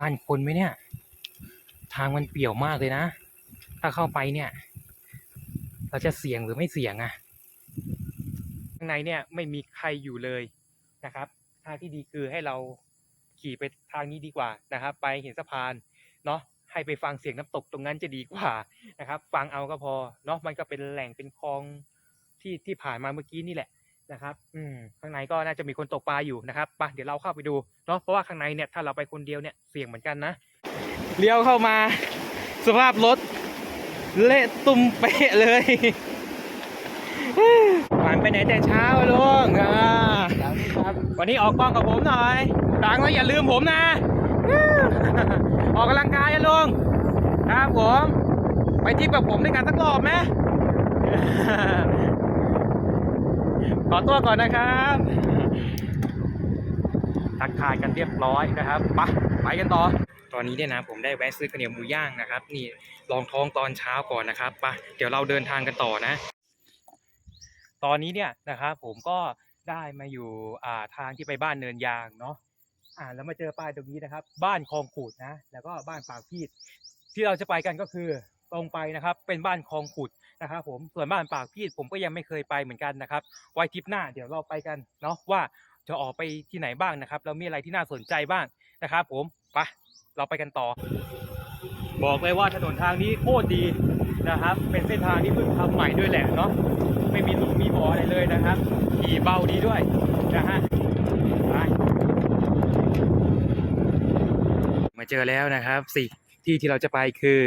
บ้านคนไหมเนี่ย ทางมันเปี่ยวมากเลยนะ ถ้าเข้าไปเนี่ย เราจะเสี่ยงหรือไม่เสี่ยงอะข้างในเนี่ยไม่มีใครอยู่เลยนะครับทางที่ดีคือให้เราขี่ไปทางนี้ดีกว่านะครับ ไปเห็นสะพานเนาะให้ไปฟังเสียงน้ำตกตรงนั้นจะดีกว่านะครับ ฟังเอาก็พอเนาะมันก็เป็นแหล่งเป็นคลองที่ที่ผ่านมาเมื่อกี้นี่แหละ นะครับ อืมข้างในก็น่าจะมีคนตกปลาอยู่นะครับไปเดี๋ยวเราเข้าไปดูเนาะเพราะว่าข้างในเนี่ยถ้าเราไปคนเดียวเนี่ยเสี่ยงเหมือนกันนะเลี้ยวเข้ามา สภาพรถเละตุ้มเป๊ะเลยผ่านไปไหนแต่เช้าลุงอ่าวันนี้ออกกล้องกับผมหน่อยดังแล้วอย่าลืมผมนะ ออกกำลังกายอะลุงครับผม ไปทริปกับผมด้วยกันสักรอบไหม ขอตัวก่อนนะครับทักทายกันเรียบร้อยนะครับไปะไปกันต่อ ตอนนี้เนี่ยนะผมได้แวะซื้อข้าวเหนียวหมูย่างนะครับ นี่ลองท้องตอนเช้าก่อนนะครับไปะเดี๋ยวเราเดินทางกันต่อนะ ตอนนี้เนี่ยนะครับผมก็ได้มาอยู่อ่าทางที่ไปบ้านเนินยางเนาะอ่าแล้วมาเจอป้ายตรงนี้นะครับ บ้านคลองขูดนะ แล้วก็บ้านปากพีดที่เราจะไปกันก็คือตรงไปนะครับ เป็นบ้านคลองขุด นะครับผมส่วนบ้านปากพีดผมก็ยังไม่เคยไปเหมือนกันนะครับ ไว้ทริปหน้าเดี๋ยวเราไปกันเนาะว่าจะออกไปที่ไหนบ้างนะครับแล้วมีอะไรที่น่าสนใจบ้างนะครับผมไปเราไปกันต่อ บอกเลยว่าถนนทางนี้โคตรดีนะครับ เป็นเส้นทางที่เพิ่งทำใหม่ด้วยแหละเนาะไม่มีหลุมมีบ่ออะไรเลยนะครับขี่เบาดีด้วยนะฮะไปมาเจอแล้วนะครับสิที่ที่เราจะไปคือ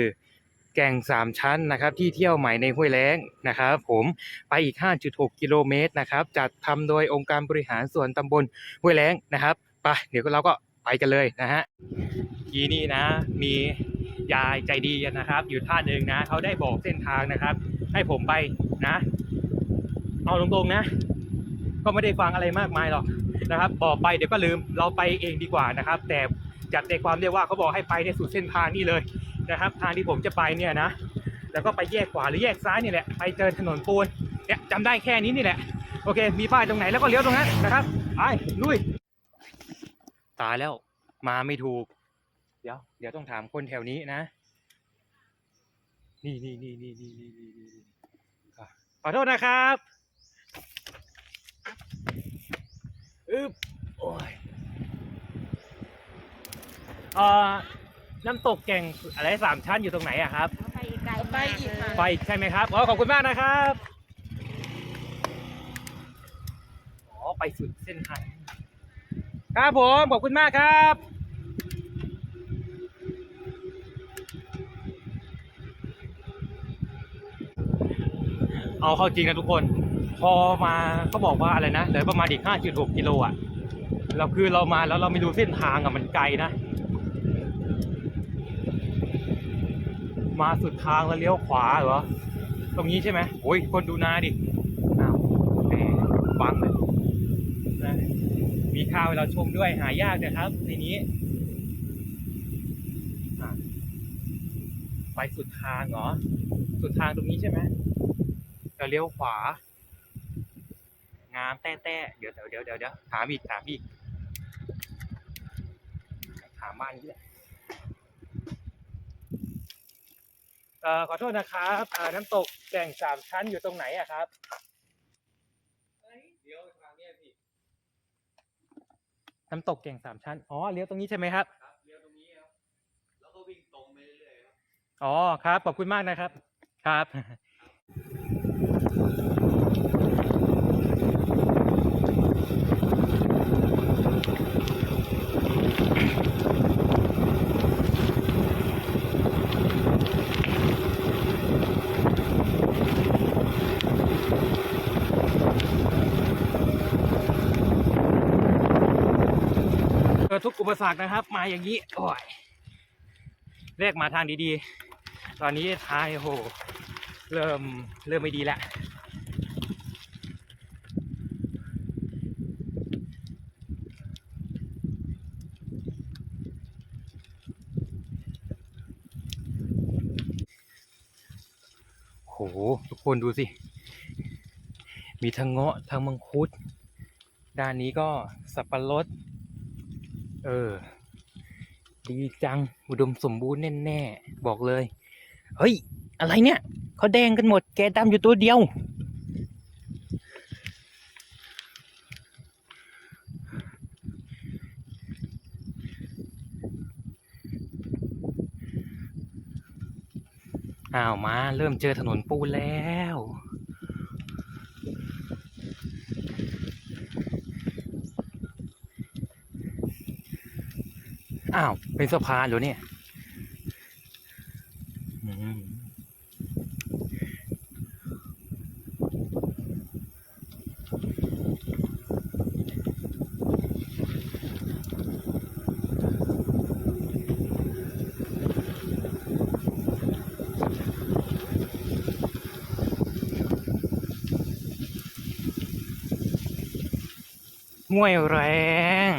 แก่งสามชั้นนะครับที่เที่ยวใหม่ในห้วยแล้งนะครับผมไปอีก 5.6 กิโลเมตรนะครับจัดทำโดยองค์การบริหารส่วนตำบลห้วยแล้งนะครับไปเดี๋ยวเราก็ไปกันเลยนะฮะทีนี้นะมียายใจดีนะครับ อยู่ท่านหนึ่งนะเขาได้บอกเส้นทางนะครับ ให้ผมไปนะ เอาตรงๆนะ ก็ไม่ได้ฟังอะไรมากมายหรอกนะครับ บอกไปเดี๋ยวก็ลืมเราไปเองดีกว่านะครับ แต่จัดใจความเรียกว่าเขาบอกให้ไปในสุดเส้นทางนี่เลย นะครับทางที่ผมจะไปเนี่ยนะแล้วก็ไปแยกขวาหรือแยกซ้ายนี่แหละไปเจอถนนปูนเนี่ยจำได้แค่นี้นี่แหละโอเค มีป้ายตรงไหนแล้วก็เลี้ยวตรงนั้นนะครับไปลุยตายแล้วมาไม่ถูก เดี๋ยว เดี๋ยวต้องถามคนแถวนี้นะ นี่นี่นี่นี่นี่นี่นี่นี่ขอโทษนะครับอึบโอ้ยอ่อ น้ำตกแก่งอะไรสามชั้นอยู่ตรงไหนอะครับ ไปอีกไกลไปอีกค่ะไปใช่ไหมครับอ๋อขอบคุณมากนะครับอ๋อไปสุดเส้นทางครับผมขอบคุณมากครับเอาเข้าจริงนะทุกคน พอมาก็บอกว่าอะไรนะเหลือประมาณอีก5.6กิโลอะเราคือเรามาแล้วเราไม่รู้เส้นทางอะมันไกลนะ มาสุดทางแล้วเลี้ยวขวาเหรอ ตรงนี้ใช่ไหมโอ้ยคนดูนาดิอ้าวแหมบังเลยนะมีข้าวให้เราชมด้วยหายากนะครับในนี้อะไปสุดทางเหรอ สุดทางตรงนี้ใช่ไหมจะเลี้ยวขวา งามแต้แต้ๆเดี๋ยวเดี๋ยวเดี๋ยวเดี๋ยวเดี๋ยวถามอีกถามอีกถามบ้านนี้แหละ เอ่อขอโทษนะครับอ่าน้ำตกแก่งสามชั้นอยู่ตรงไหนอะครับ เลี้ยวทางนี้พี่น้ำตกแก่งสามชั้น อ๋อ เลี้ยวตรงนี้ใช่ไหมครับ ครับเลี้ยวตรงนี้ครับแล้วก็วิ่งตรงไปเรื่อยๆครับ อ๋อ ครับ ขอบคุณมากนะครับ ครับ ทุกอุปสรรคนะครับ มาอย่างนี้โอ้ยเรียกมาทางดีๆ ตอนนี้ท้ายโอ้โหเริ่มเริ่มไม่ดีแล้วโหทุกคนดูสิ มีทั้งเงาะทั้งมังคุด ด้านนี้ก็สับปะรด เออ ดีจัง อุดมสมบูรณ์แน่ๆ บอกเลย เฮ้ย อะไรเนี่ยเขาแดงกันหมด แกดำอยู่ตัวเดียว อ้าว มา เริ่มเจอถนนปูแล้ว อ้าว เป็นสะพานเหรอเนี่ยมห้วยแรง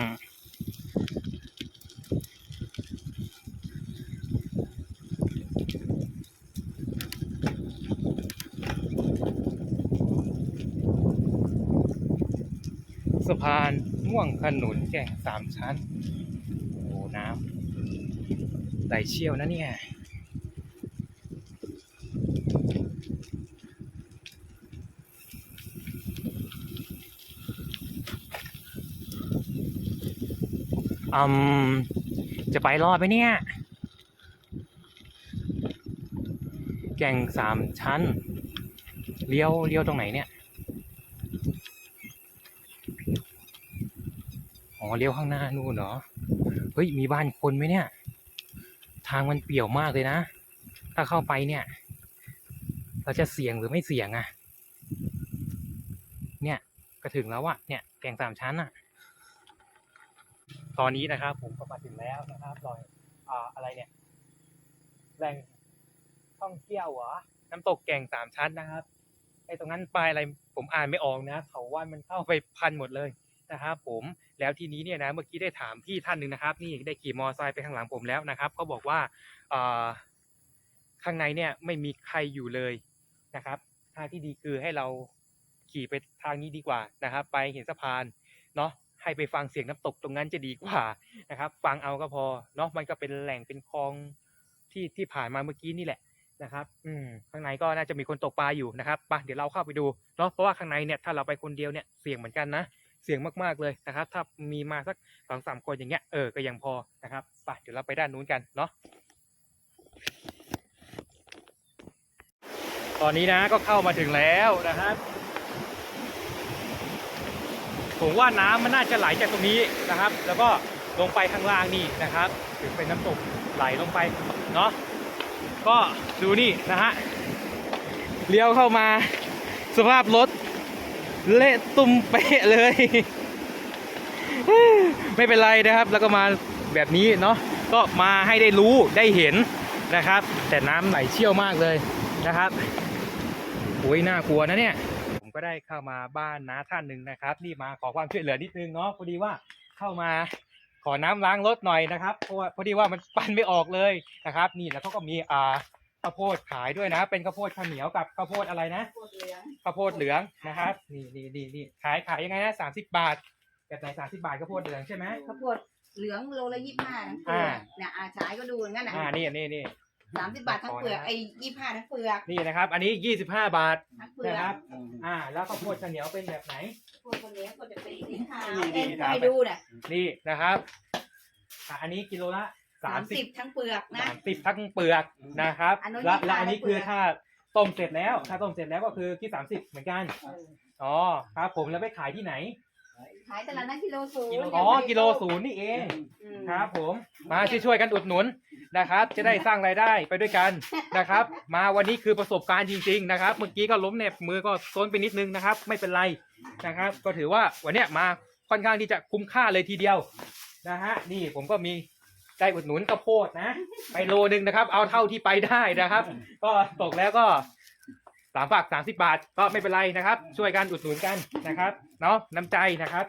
สะพานม่วง ขนุนแก่งสามชั้น โอ้น้ำไหลเชี่ยวนะเนี่ยอืมจะไปรอดไหมเนี่ย แก่งสามชั้น เลี้ยวเลี้ยวตรงไหนเนี่ย อ๋อ เลี้ยวข้างหน้านู่นเหรอ เฮ้ย มีบ้านคนไหมเนี่ย ทางมันเปี่ยวมากเลยนะ ถ้าเข้าไปเนี่ย เราจะเสี่ยงหรือไม่เสี่ยงอะเนี่ย ก็ถึงแล้วอะเนี่ย แกงสามชั้นอะตอนนี้นะครับ ผมก็มาถึงแล้วนะครับรอยอ่าอะไรเนี่ย แหล่งท่องเที่ยวเหรอ น้ำตกแก่งสามชั้นนะครับไอ้ตรงนั้นปลายอะไรผมอ่านไม่ออกนะ เขาว่ามันเข้าไปพันหมดเลย นะครับผมแล้วทีนี้เนี่ยนะเมื่อกี้ได้ถามพี่ท่านหนึ่งนะครับ นี่ได้ขี่มอไซค์ไปข้างหลังผมแล้วนะครับเขาบอกว่าข้างในเนี่ยไม่มีใครอยู่เลยนะครับทางที่ดีคือให้เราขี่ไปทางนี้ดีกว่านะครับ ไปเห็นสะพานเนาะให้ไปฟังเสียงน้ำตกตรงนั้นจะดีกว่านะครับ ฟังเอาก็พอเนาะมันก็เป็นแหล่งเป็นคลองที่ที่ผ่านมาเมื่อกี้นี่แหละนะครับ อืมข้างในก็น่าจะมีคนตกปลาอยู่นะครับไปเดี๋ยวเราเข้าไปดูเนาะเพราะว่าข้างในเนี่ยถ้าเราไปคนเดียวเนี่ยเสี่ยงเหมือนกันนะ เสี่ยงมากๆเลยนะครับ ถ้ามีมาสักสองสามคนอย่างเงี้ยเออก็ยังพอนะครับไปเดี๋ยวเราไปด้านนู้นกันเนาะตอนนี้นะก็เข้ามาถึงแล้วนะครับผมว่าน้ำมันน่าจะไหลจากตรงนี้นะครับ แล้วก็ลงไปข้างล่างนี่นะครับ ถึงเป็นน้ำตกไหลลงไปเนาะก็ดูนี่นะฮะเลี้ยวเข้ามาสภาพรถ เละตุ้มเป๊ะเลย ไม่เป็นไรนะครับ แล้วก็มาแบบนี้เนาะก็มาให้ได้รู้ได้เห็นนะครับ แต่น้ำไหลเชี่ยวมากเลยนะครับโอ้ยน่ากลัวนะเนี่ย ผมก็ได้เข้ามาบ้านน้าท่านหนึ่งนะครับ นี่มาขอความช่วยเหลือนิดนึงเนาะพอดีว่าเข้ามาขอน้ำล้างรถหน่อยนะครับเพราะว่าพอดีว่ามันปั้นไม่ออกเลยนะครับ นี่แล้วเขาก็มีอ่า ข้าวโพดขายด้วยนะ เป็นข้าวโพดข้าวเหนียวกับข้าวโพดอะไรนะโคตรเหลืองข้าวโพดเหลืองนะครับนี่นี่นี่นี่ขายขายยังไงนะสามสิบบาทแบบไหนสามสิบาทข้าวโพดเหลืองใช่ไหมข้าวโพดเหลืองโลละยี่สิบห้าทั้งเปลือ่าอกเนี่ยอาฉายก็ดูอย่างนั้นนะอ่านี่นี่นี่สามสิบบาททั้งเปลือกไอ้ยี่สิบห้าทั้งเปลือกนี่นะครับ อันนี้ยี่สิบห้าบาททั้งเปลือกนะครับ อ่า แล้วข้าวโพดข้าวเหนียวเป็นแบบไหนพวกคนเหลืองก็จะเป็นสีขาวนี่นี่เอ็นครับให้ดูเนี่ยนี่นะครับอะอันนี้กิโลละ สาสามมสิสิบบทั้งเปลือกนะ สามสิบทั้งเปลือกนะครับอันนู้นและยี่สิบและห้าอันนี้ทั้งเปลืคืออกถ้าต้มเสร็จแล้ว ถ้าต้มเสร็จแล้วก็คือคิดสามสิบเหมือนกันเอออ๋อครับผมแล้วไปขายที่ไหนขายตลาดนัดกิโลศูนย์อ๋อกิโลศูนย์นี่เองอืมครับ ผมมาช่วยๆกันอุดหนุนนะครับ จะได้สร้างรายได้ไปด้วยกันนะครับ มาวันนี้คือประสบการณ์จริง ๆ นะครับ เมื่อกี้ก็ล้มเหน็บมือก็โซนไปนิดนึงนะครับ ไม่เป็นไรนะครับ ก็ถือว่าวันเนี้ยมาค่อนข้างที่จะคุ้มค่าเลยทีเดียวนะฮะนี่ผมก็มี ได้อุดหนุนข้าวโพดนะ ไปโลนึงนะครับ เอาเท่าที่ไปได้นะครับ ก็ตกแล้วก็สามฝากสามสิบาทก็ไม่เป็นไรนะครับ ช่วยกันอุดหนุนกันนะครับเนาะน้ำใจนะครับ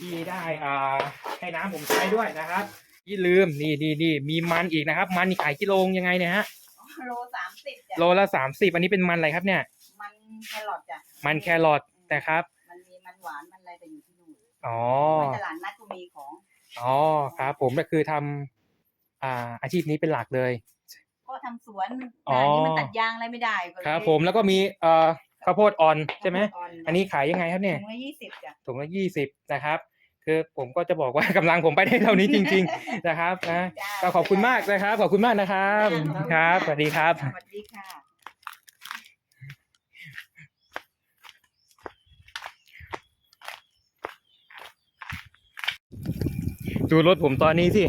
ที่ได้อ่าให้น้ำผมใช้ด้วยนะครับยี่ลืมนี่นี่นี่มีมันอีกนะครับ มันนี่ขายกิโลยังไงเนี่ยฮะโลสามสิบจ้ะโลละสามสิบอันนี้เป็นมันอะไรครับเนี่ย มันแครอทจ้ะมันแครอทนะครับ มันมีมันหวานมันอะไรแต่อยู่ที่นู่นอ๋อมันตลาดนัดก็มีของ อ๋อครับ ผมก็คือทอ่าอาชีพนี้เป็นหลักเลย ก็ทำสวนอ๋อแต่อันนี้มันตัดยางอะไรไม่ได้ก็เลยครับ ผมแล้วก็มีเอ่อข้าวโพดอ่อนใช่ไหมอ่อนอันนี้ขายยังไงครับเนี่ย ถุงละยี่สิบจ้ะ ถุงละยี่สิบนะครับ คือผมก็จะบอกว่ากำลังผมไปได้เท่านี้จริง ๆ นะครับนะจ้า ก็ขอบคุณมากนะครับ ขอบคุณมากนะครับ ครับสวัสดีครับ สวัสดีค่ะ ดูรถผมตอนนี้สิ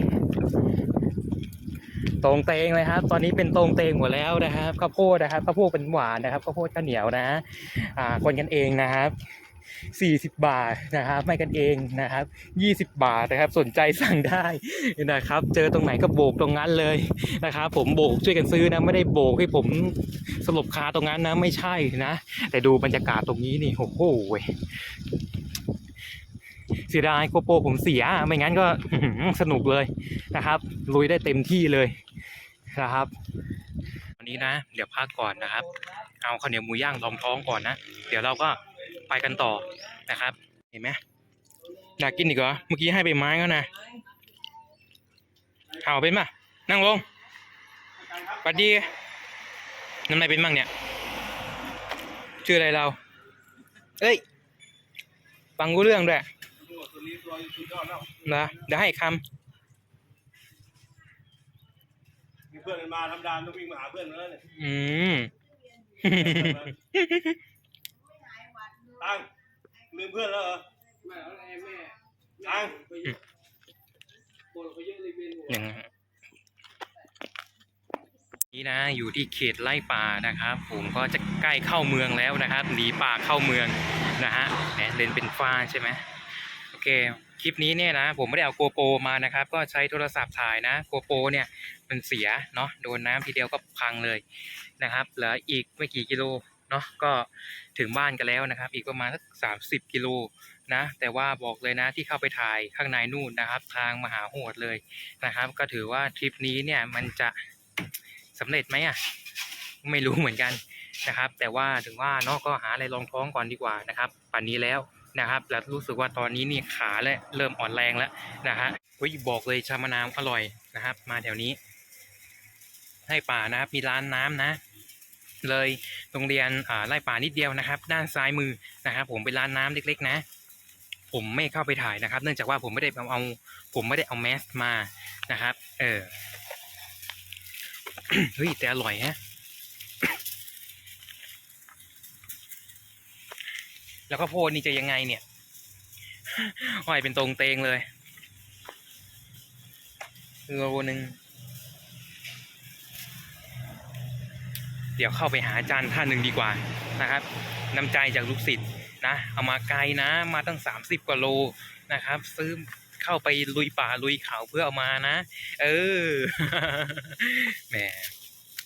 ตรงเตงเลยครับ ตอนนี้เป็นตรงเตงหมดแล้วนะครับข้าวโพดนะครับข้าวโพดเป็นหวานนะครับข้าวโพดข้าวเหนียวนะอ่าคนกันเองนะครับสี่สิบบาทนะครับ ไม่กันเองนะครับยี่สิบบาทนะครับ สนใจสั่งได้นะครับ เจอตรงไหนก็โบกตรงนั้นเลยนะครับ ผมโบกช่วยกันซื้อนะ ไม่ได้โบกให้ผมสลบคาตรงนั้นนะ ไม่ใช่นะ แต่ดูบรรยากาศตรงนี้นี่โอ้โหเสียดายโกโปรผมเสีย ไม่งั้นก็สนุกเลยนะครับ ลุยได้เต็มที่เลยนะครับวันนี้นะ เดี๋ยวพักก่อนนะครับ เอาข้าวเหนียวหมูย่างรองท้องก่อนนะ เดี๋ยวเราก็ไปกันต่อนะครับ เห็นไหมอยากกินอีกเหรอ เมื่อกี้ให้ไปไม้แล้วนะเอาเป็นป่ะ นั่งลงปัดดีน้ำไหนเป็นบ้างเนี่ย ชื่ออะไรเรา เอ้ย ฟังรู้เรื่องด้วย นี้ตัวสุดยอดแล้วนะเดี๋ยวให้คมีเพื่อนกันมาธรรมดาต้องวิ่งมาหาเพื่อนแล้วเนี่ยำอืมตังลืมเพื่อนแล้วเหรอไม่แม่แม่ตังหนึ่งนี่นะอยู่ที่เขตไร่ป่านะครับ ผมก็จะใกล้เข้าเมืองแล้วนะครับหนีป่าเข้าเมืองนะฮะแหมเลนเป็นฟ้าใช่ไหมโอ เค คลิปนี้เนี่ยนะผมไม่ได้เอาโกโปรมานะครับ ก็ใช้โทรศัพท์ถ่ายนะโกโปรเนี่ยมันเสียเนาะโดนน้ำทีเดียวก็พังเลยนะครับเหลืออีกไม่กี่กิโลเนาะก็ถึงบ้านกันแล้วนะครับ อีกประมาณสักสามสิบกิโลนะ แต่ว่าบอกเลยนะที่เข้าไปถ่ายข้างในนู่นนะครับ ทางมหาโหดเลยนะครับ ก็ถือว่าทริปนี้เนี่ยมันจะสำเร็จไหมอะไม่รู้เหมือนกันนะครับ แต่ว่าถึงว่าเนาะก็หาอะไรรองท้องก่อนดีกว่านะครับป่านนี้แล้ว นะครับแล้วรู้สึกว่าตอนนี้นี่ขาและเริ่มอ่อนแรงแล้วนะฮะเฮ้ยบอกเลยชามะนาวอร่อยนะครับ มาแถวนี้ ให้ป่านะครับมีร้านน้ำนะ เลยโรงเรียนไร่ป่านิดเดียวนะครับ ด้านซ้ายมือนะครับ ผมเป็นร้านน้ำเล็ก ๆ นะ ผมไม่เข้าไปถ่ายนะครับ เนื่องจากว่าผมไม่ได้เอาเอาผมไม่ได้เอาแมสมานะครับ เออเฮ้ยแต่อร่อยฮะ แล้วก็โพดนี่จะยังไงเนี่ยห้อยเป็นตรงเตงเลยโลนึงเดี๋ยวเข้าไปหาอาจารย์ท่านหนึ่งดีกว่านะครับน้ำใจจากลูกศิษย์นะเอามาไกลนะมาตั้งสามสิบกว่าโลนะครับ ซื้อเข้าไปลุยป่าลุยเขาเพื่อเอามานะ เออแหม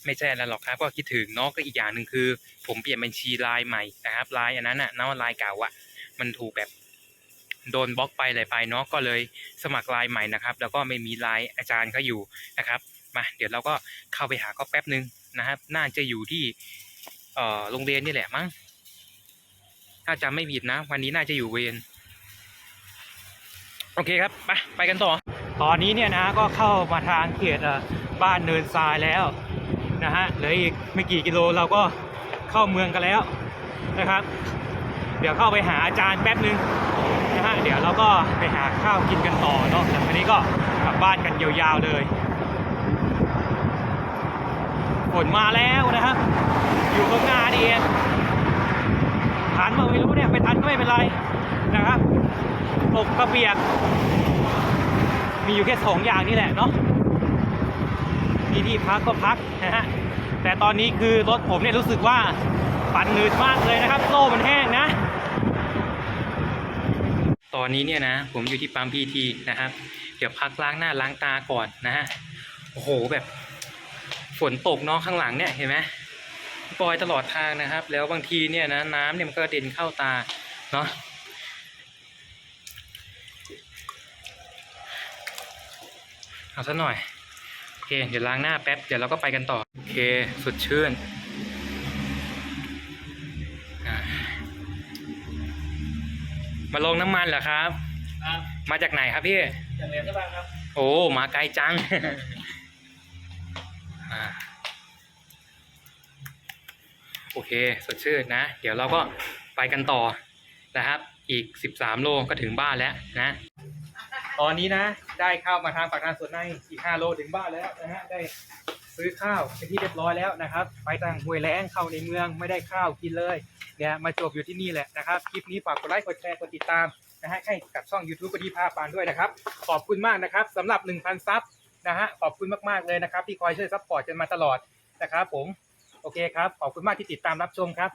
ไม่ใช่อะไรหรอกครับ ก็คิดถึงเนาะก็อีกอย่างหนึ่งคือ ผมเปลี่ยนบัญชีไลน์ใหม่นะครับไลน์อันนั้นน่ะเนาะไลน์เก่าอะมันถูกแบบโดนบล็อกไปอะไรไปเนาะก็เลยสมัครไลน์ใหม่นะครับ แล้วก็ไม่มีไลน์อาจารย์เขาอยู่นะครับมาเดี๋ยวเราก็เข้าไปหาก็แป๊บนึงนะครับ น่าจะอยู่ที่เอ่อโรงเรียนนี่แหละมั้งถ้าจำไม่ผิดนะ วันนี้น่าจะอยู่เวรโอเคครับ ไปไปกันต่อ ตอนนี้เนี่ยนะก็เข้ามาทางเขตบ้านเนินทรายแล้ว นะฮะเหลืออีกไม่กี่กิโลเราก็เข้าเมืองกันแล้วนะครับ เดี๋ยวเข้าไปหาอาจารย์แป๊บนึงนะฮะเดี๋ยวเราก็ไปหาข้าวกินกันต่อเนาะแล้วทีนี้ก็กลับบ้านกันยาวๆเลยฝนมาแล้วนะครับ อยู่ข้างหน้านี่เองทันมาไม่รู้เนี่ยไปทันก็ไม่เป็นไรนะครับตกกระเปียก มีอยู่แค่สองอย่างนี่แหละเนาะมีที่พักก็พักนะฮะ แต่ตอนนี้คือรถผมเนี่ยรู้สึกว่าปั่นหนืดมากเลยนะครับโซ่มันแห้งนะ ตอนนี้เนี่ยนะ ผมอยู่ที่ปั๊มพีทีนะครับ เดี๋ยวพักล้างหน้าล้างตาก่อนนะฮะโอ้โหแบบฝนตกเนาะข้างหลังเนี่ยเห็นไหมปล่อยตลอดทางนะครับ แล้วบางทีเนี่ยนะน้ำเนี่ยมันก็เด็นเข้าตาเนาะเอาซะหน่อย เคเดี๋ยวล้างหน้าแป๊บ เดี๋ยวเราก็ไปกันต่อ โอเคสดชื่นมาลงน้ำมันเหรอครับ มาจากไหนครับพี่จากเรียนกระบังครับ โอ้ มาไกลจัง โอเค สดชื่นนะ เดี๋ยวเราก็ไปกันต่อนะครับ อีก 13 โลก็ถึงบ้านแล้วนะ ตอนนี้นะ ได้ข้าวมาทางปากทางสวนในอีก 5 โลถึงบ้านแล้วนะฮะได้ซื้อข้าวเป็นที่เรียบร้อยแล้วนะครับ ไปทางห้วยแล้งเข้าในเมืองไม่ได้ข้าวกินเลยเนี่ยมาจบอยู่ที่นี่แหละนะครับคลิปนี้ฝากกดไลค์กดแชร์กดติดตามนะฮะให้กับช่อง YouTube ปฏิภาปานด้วยนะครับ ขอบคุณมากนะครับสำหรับ 1,000 ซับนะฮะขอบคุณมากๆเลยนะครับ ที่คอยช่วยซัพพอร์ตกันมาตลอดนะครับผมโอเคครับ ขอบคุณมากที่ติดตามรับชมครับ